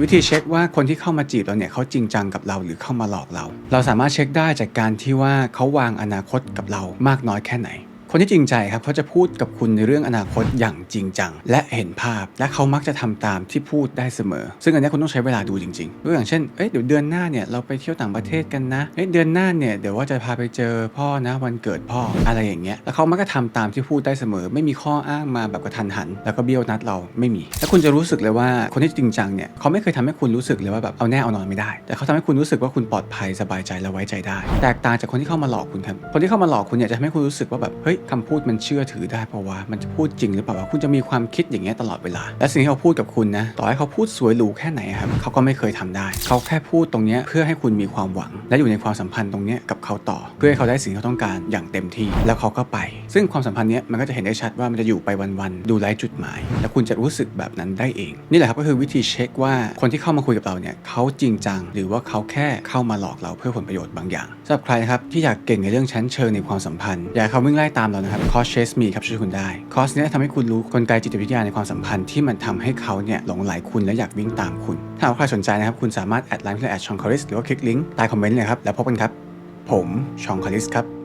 วิธีเช็คว่าคนที่เข้ามาจีบเราเนี่ยเขาจริงจังกับเราหรือเข้ามาหลอกเรา เราสามารถเช็คได้จากการที่ว่าเขาวางอนาคตกับเรามากน้อยแค่ไหน คนที่จริงใจครับเขาจะพูดกับคุณในเรื่องอนาคตอย่างจริงจัง และเห็นภาพ และเขามักจะทำตามที่พูดได้เสมอ ซึ่งอันนี้คุณต้องใช้เวลาดูจริงๆยกอย่างเช่นเอ้ยเดี๋ยวเดือนหน้าเนี่ยเราไปเที่ยวต่างประเทศกันนะเอ้ยเดือนหน้าเนี่ยเดี๋ยวว่าจะพาไปเจอพ่อนะวันเกิดพ่ออะไรอย่างเงี้ยแล้วเขามักจะทำตามที่พูดได้เสมอ ไม่มีข้ออ้างมาแบบกระทันหัน แล้วก็เบี้ยวนัดเราไม่มี แล้วคุณจะรู้สึกเลยว่าคนที่จริงจังเนี่ยเขาไม่เคยทำให้คุณรู้สึกเลยว่าแบบเอาแน่เอานอนไม่ได้ แต่เขาทำให้คุณรู้สึกว่าคุณปลอดภัยสบายใจและไว้ใจได้ แตกต่างจากคนที่เข้ามาหลอกคุณครับคนที่เข้ามาหลอกคุณเนี่ยจะทำให้คุณรู้สึกว่าแบบเฮ้ยคำพูดมันเชื่อถือได้เพราะว่ามันจะพูดจริงหรือเปล่าวะคุณจะมีความคิดอย่างเงี้ยตลอดเวลา และสิ่งที่เขาพูดกับคุณนะต่อให้เขาพูดสวยหรูแค่ไหนครับเขาก็ไม่เคยทำได้ เขาแค่พูดตรงเนี้ยเพื่อให้คุณมีความหวัง และอยู่ในความสัมพันธ์ตรงเนี้ยกับเขาต่อ เพื่อให้เขาได้สิ่งที่เขาต้องการอย่างเต็มที่ แล้วเขาก็ไป ซึ่งความสัมพันธ์เนี้ยมันก็จะเห็นได้ชัดว่ามันจะอยู่ไปวันๆดูไร้จุดหมาย และคุณจะรู้สึกแบบนั้นได้เอง นี่แหละครับก็คือวิธีเช็คว่าคนที่เข้ามาคุยกับเราเนี่ยเขาจริงจัง หรือว่าเขาแค่เข้ามาหลอกเราเพื่อผลประโยชน์บางอย่างสำหรับใครครับที่อยากเก่งในเรื่องชั้นเชิงในความสัมพันธ์อยากเขาวิ่งไล่ตามเรานะครับคอร์สเชสมีครับช่วยคุณได้คอร์สเนี้ยทำให้คุณรู้กลไกจิตวิทยาในความสัมพันธ์ที่มันทำให้เขาเนี่ยหลงไหลคุณและอยากวิ่งตามคุณ ถ้าหากว่าใครสนใจนะครับคุณสามารถแอดไลน์ที่แอดชองคอริสหรือว่าคลิกลิงก์ใต้คอมเมนต์เลยครับแล้วพบกันครับ ผมชองคอริสครับ